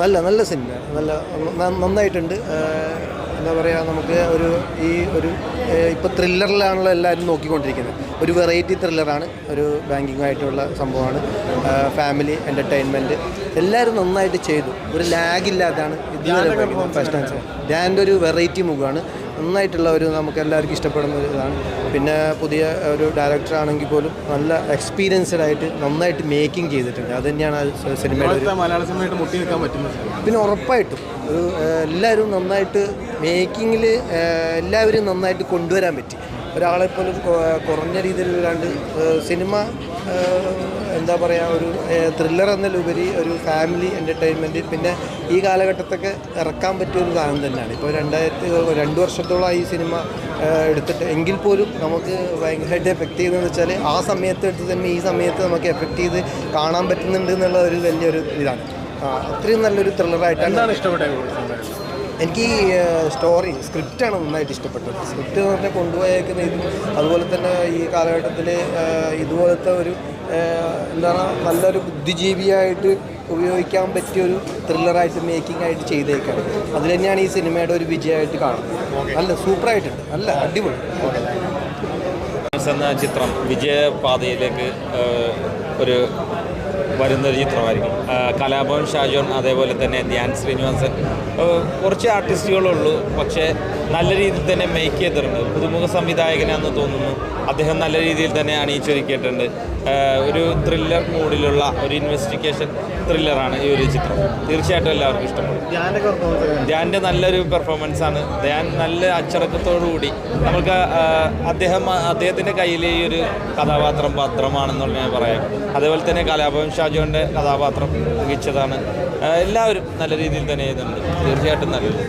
നല്ല നല്ല സിനിമ നല്ല നന്നായിട്ടുണ്ട്. എന്താ പറയുക നമുക്ക് ഒരു ഈ ഒരു ഇപ്പോൾ ത്രില്ലറിലാണല്ലോ എല്ലാവരും നോക്കിക്കൊണ്ടിരിക്കുന്നത്. ഒരു വെറൈറ്റി ത്രില്ലറാണ് ഒരു ബാങ്കിങ്ങായിട്ടുള്ള സംഭവമാണ്. ഫാമിലി എന്റർടൈൻമെന്റ് എല്ലാവരും നന്നായിട്ട് ചെയ്തു. ഒരു ലാഗില്ലാതാണ് ഇതിന്റെ ഇതുവരെ ഫസ്റ്റ് ആൻസർ ഡാന്റെ ഒരു വെറൈറ്റി മുഖമാണ്. നന്നായിട്ടുള്ള ഒരു നമുക്ക് എല്ലാവർക്കും ഇഷ്ടപ്പെടുന്ന ഒരു ഇതാണ്. പിന്നെ പുതിയ ഒരു ഡയറക്ടർ ആണെങ്കിൽ പോലും നല്ല എക്സ്പീരിയൻസ്ഡ് ആയിട്ട് നന്നായിട്ട് മേക്കിംഗ് ചെയ്തിട്ടുണ്ട്. അത് തന്നെയാണ് ആ സിനിമയുടെ മലയാള സിനിമയായിട്ട് മുട്ടി നിൽക്കാൻ പറ്റുന്നത് പിന്നെ ഉറപ്പായിട്ടും ഒരു എല്ലാവരും നന്നായിട്ട് മേക്കിങ്ങിൽ എല്ലാവരും നന്നായിട്ട് കൊണ്ടുവരാൻ പറ്റി. ഒരാളെ പോലും കുറഞ്ഞ രീതിയിൽ വരാണ്ട് സിനിമ എന്താ പറയുക ഒരു ത്രില്ലർ എന്നതിലുപരി ഒരു ഫാമിലി എന്റർടൈൻമെന്റ് പിന്നെ ഈ കാലഘട്ടത്തൊക്കെ ഇറക്കാൻ പറ്റിയ ഒരു സാധനം തന്നെയാണ്. ഇപ്പോൾ രണ്ടായിരത്തി രണ്ട് വർഷത്തോളം ഈ സിനിമ എടുത്തിട്ട് എങ്കിൽ പോലും നമുക്ക് ഭയങ്കരമായിട്ട് എഫക്റ്റ് ചെയ്യുന്നതെന്ന് വെച്ചാൽ ആ സമയത്ത് എടുത്ത് തന്നെ ഈ സമയത്ത് നമുക്ക് എഫക്റ്റ് ചെയ്ത് കാണാൻ പറ്റുന്നുണ്ട് എന്നുള്ള ഒരു വലിയൊരു ഇതാണ്. അത്രയും നല്ലൊരു ത്രില്ലറായിട്ടാണ് ഇഷ്ടപ്പെട്ടത് എനിക്ക് ഈ സ്റ്റോറി സ്ക്രിപ്റ്റാണ് നന്നായിട്ട് ഇഷ്ടപ്പെട്ടത്. സ്ക്രിപ്റ്റ് എന്ന് പറഞ്ഞാൽ കൊണ്ടുപോയേക്കുന്ന ഇതും. അതുപോലെ തന്നെ ഈ കാലഘട്ടത്തിൽ ഇതുപോലത്തെ ഒരു എന്താണ് നല്ലൊരു ബുദ്ധിജീവിയായിട്ട് ഉപയോഗിക്കാൻ പറ്റിയ ഒരു ത്രില്ലറായിട്ട് മേക്കിംഗ് ആയിട്ട് ചെയ്തേക്കാണ്. അതിൽ തന്നെയാണ് ഈ സിനിമയുടെ ഒരു വിജയമായിട്ട് കാണുന്നത്. നല്ല സൂപ്പറായിട്ടുണ്ട്. നല്ല അടിപൊളി. എന്ന ചിത്രം വിജയപാതയിലേക്ക് ഒരു വരുന്നൊരു ചിത്രമായിരിക്കും. കലാഭവൻ ഷാജോൺ അതേപോലെ തന്നെ ധ്യാൻ ശ്രീനിവാസൻ കുറച്ച് ആർട്ടിസ്റ്റുകളുള്ളൂ. പക്ഷേ നല്ല രീതിയിൽ തന്നെ മേക്ക് ചെയ്തിട്ടുണ്ട്. പുതുമുഖ സംവിധായകനാണെന്ന് തോന്നുന്നു. അദ്ദേഹം നല്ല രീതിയിൽ തന്നെ അണിയിച്ചൊരുക്കിയിട്ടുണ്ട്. ഒരു ത്രില്ലർ മൂഡിലുള്ള ഒരു ഇൻവെസ്റ്റിഗേഷൻ ത്രില്ലറാണ് ഈ ഒരു ചിത്രം. തീർച്ചയായിട്ടും എല്ലാവർക്കും ഇഷ്ടപ്പെടും. ധ്യാന്റെ നല്ലൊരു പെർഫോമൻസ് ആണ്. ധ്യാൻ നല്ല അച്ചടക്കത്തോടുകൂടി നമുക്ക് അദ്ദേഹം അദ്ദേഹത്തിന്റെ കയ്യിലെ ഈ ഒരു കഥാപാത്രം പത്രമാണെന്നുള്ള ഞാൻ പറയാം. അതേപോലെ തന്നെ കലാഭവൻ ഷാജോന്റെ കഥാപാത്രം മികച്ചതാണ്. എല്ലാവരും നല്ല രീതിയിൽ തന്നെ ചെയ്യുന്നുണ്ട്. തീർച്ചയായിട്ടും നല്ലത്.